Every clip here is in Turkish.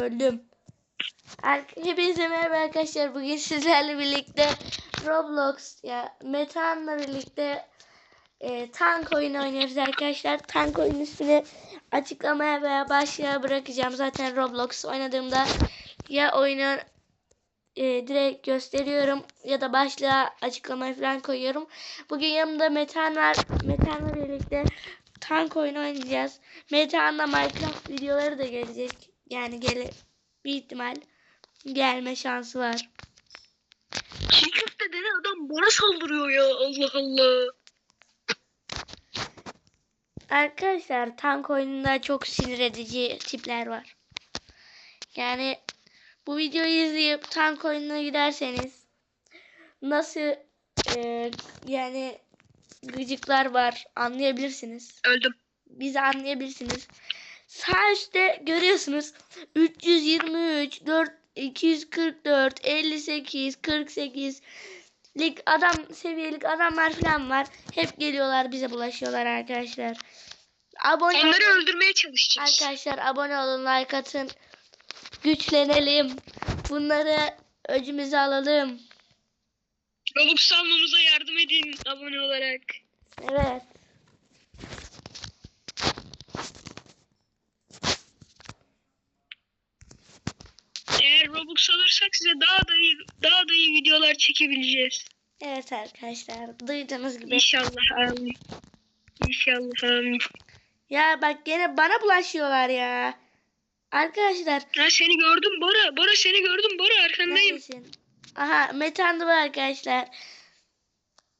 Öldüm. Hepinize merhaba arkadaşlar. Bugün sizlerle birlikte Roblox ya Metehan'la birlikte e, tank oyunu oynuyoruz arkadaşlar. Tank oyunu ismini açıklamaya veya başlığa bırakacağım. Zaten Roblox oynadığımda ya oyunu e, direkt gösteriyorum ya da başlığa açıklamayı falan koyuyorum. Bugün yanımda Metehan var. Metehan'la birlikte tank oyunu oynayacağız. Metehan'la Minecraft videoları da gelecek. Yani gele bir ihtimal gelme şansı var. Çiğ köfte denen adam bana saldırıyor ya Allah Allah. Arkadaşlar tank oyununda çok sinir edici tipler var. Yani bu videoyu izleyip tank oyununa giderseniz nasıl e, yani gıcıklar var anlayabilirsiniz. Öldüm. Bizi anlayabilirsiniz. Sağ üstte görüyorsunuz 323 4 244 58 48 lik adam seviyelik adamlar falan var. Hep geliyorlar bize bulaşıyorlar arkadaşlar. Abone Onları olun. öldürmeye çalışacağız. Arkadaşlar abone olun, like atın. Güçlenelim. Bunları öcümüze alalım. Robux almamıza yardım edin abone olarak. Evet. Robux alırsak size daha da iyi, daha da iyi videolar çekebileceğiz. Evet arkadaşlar. Duyduğunuz gibi. İnşallah amin. İnşallah amin. Ya bak gene bana bulaşıyorlar ya. Arkadaşlar Ha seni gördüm Bora. Bora seni gördüm Bora arkandayım. neredesin? Aha Metehan'da var arkadaşlar.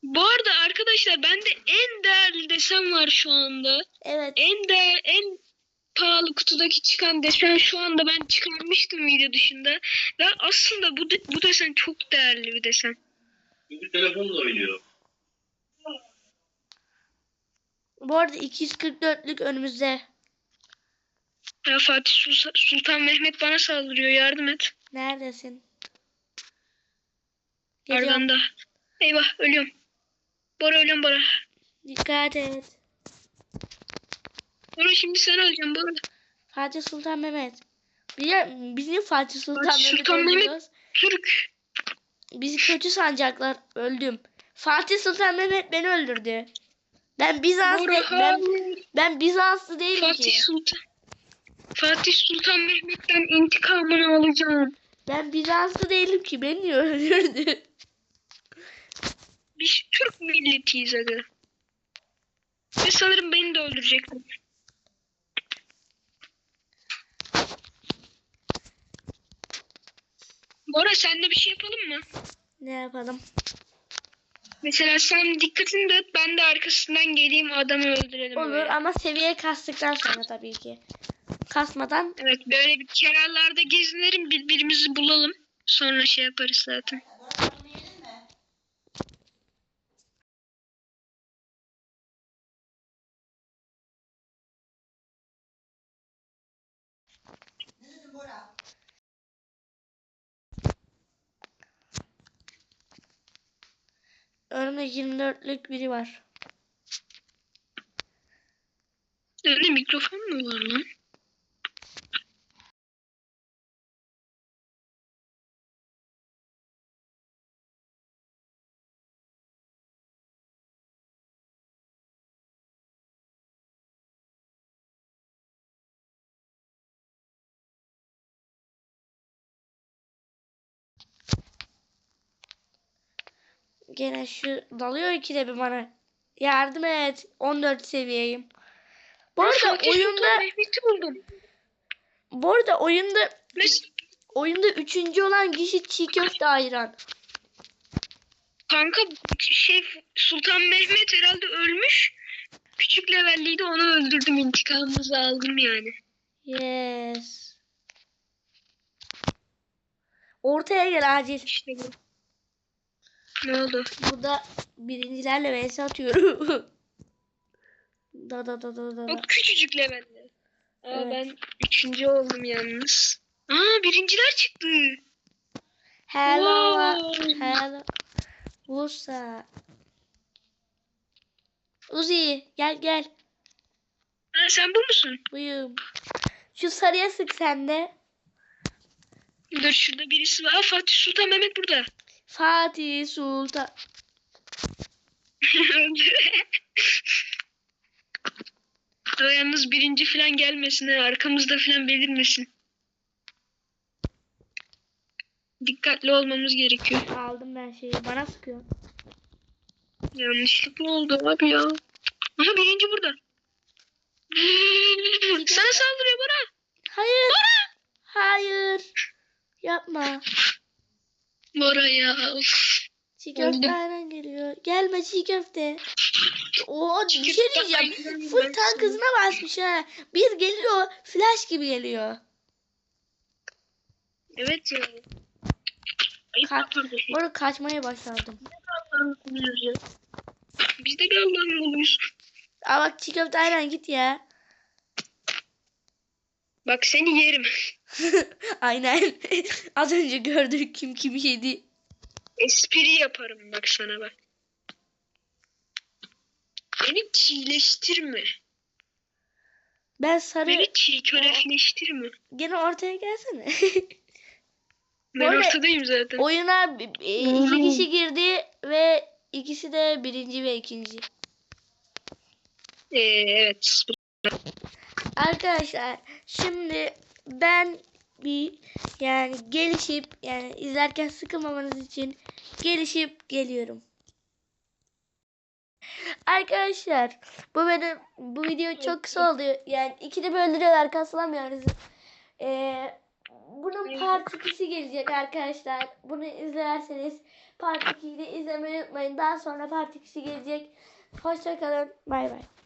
Bu arada arkadaşlar bende en değerli desen var şu anda. Evet. En değer, en pahalı kutudaki çıkan desen şu anda ben çıkarmıştım video dışında. Ve aslında bu, de- bu desen çok değerli bir desen. Çünkü telefonla oynuyor. Bu arada 244'lük önümüzde. Ya Fatih Sultan, Sultan Mehmet bana saldırıyor yardım et. Neredesin? Geliyorum. Ardanda. Eyvah ölüyorum. Bora ölüyorum Bora. Dikkat et. Bora şimdi sen öleceksin Bora. Fatih Sultan Mehmet. Biliyor, biz niye Fatih Sultan Fatih Mehmet Sultan Mehmet. Türk. Bizi kötü sancaklar. Öldüm. Fatih Sultan Mehmet beni öldürdü. Ben Bizans Bora de- ben, ben Bizanslı değilim Fatih ki. Sultan. Fatih Sultan Mehmet'ten intikamını alacağım. Ben Bizanslı değilim ki. Beni niye öldürdü? Biz Türk milletiyiz aga. Ve sanırım beni de öldürecekler. Bora sen de bir şey yapalım mı? Ne yapalım? Mesela sen dikkatini dağıt ben de arkasından geleyim adamı öldürelim. Olur böyle. ama seviye kastıktan sonra tabii ki. Kasmadan Evet böyle bir kenarlarda gezinelim birbirimizi bulalım. Sonra şey yaparız zaten. Önümde 24'lük biri var. Öyle mikrofon mu var lan? Gene şu dalıyor ikide bir bana. Yardım et. 14 seviyeyim. Bu arada oyunda Mehmet'i buldum. bu arada oyunda Mes oyunda üçüncü olan kişi çiğ köfte ayran. Kanka şey Sultan Mehmet herhalde ölmüş. Küçük levelliydi onu öldürdüm intikamımızı aldım yani. Yes. Ortaya gel acil. İşte. Ne oldu? Burada birincilerle vs atıyorum. da da da da da. O küçücük levelli. Aa, Evet. Ben üçüncü oldum yalnız. Aa birinciler çıktı. Hello. Wow. Hello. Usa. Uzi gel gel. Ha, sen bu musun? Buyum. Şu sarıya sık sen de. Dur şurada birisi var. Aa, Fatih Sultan Mehmet burada. Fatih Sultan. Ama yalnız birinci falan gelmesin. Arkamızda falan belirmesin. Dikkatli olmamız gerekiyor. Aldım ben şeyi. Bana sıkıyor. Yanlışlıkla oldu abi ya. Aha birinci burada. Sana saldırıyor Bora. Hayır. Hayır. Yapma. Bora ya. of. Çiğ köfte Öldüm. aynen geliyor. Gelme çiğ köfte. Oo bir şey diyeceğim. Full tank hızına basmış ha. Bir geliyor. Flash gibi geliyor. Evet ya. Kardeşim. Burada kaçmaya başladım. Biz de Allah'ın kuluyuz. Aa bak çiğ köfte aynen git ya. Bak seni yerim. aynen. Az önce gördük kim kim yedi. Espri yaparım bak sana bak. Beni çiğleştirme. Ben sarı Beni çiğ köleleştirme. gene ortaya gelsene. Ben Böyle- ortadayım zaten. Oyuna e, iki kişi girdi ve ikisi de birinci ve ikinci. Ee, evet. Arkadaşlar şimdi ben bir yani gelişip yani izlerken sıkılmamanız için gelişip geliyorum. Arkadaşlar bu benim bu video çok kısa oldu. Yani ikide böldürüyorlar kasılamıyoruz. Ee, bunun part 2'si gelecek arkadaşlar. Bunu izlerseniz part 2'yi de izlemeyi unutmayın. Daha sonra part 2'si gelecek. Hoşçakalın. Bay bay.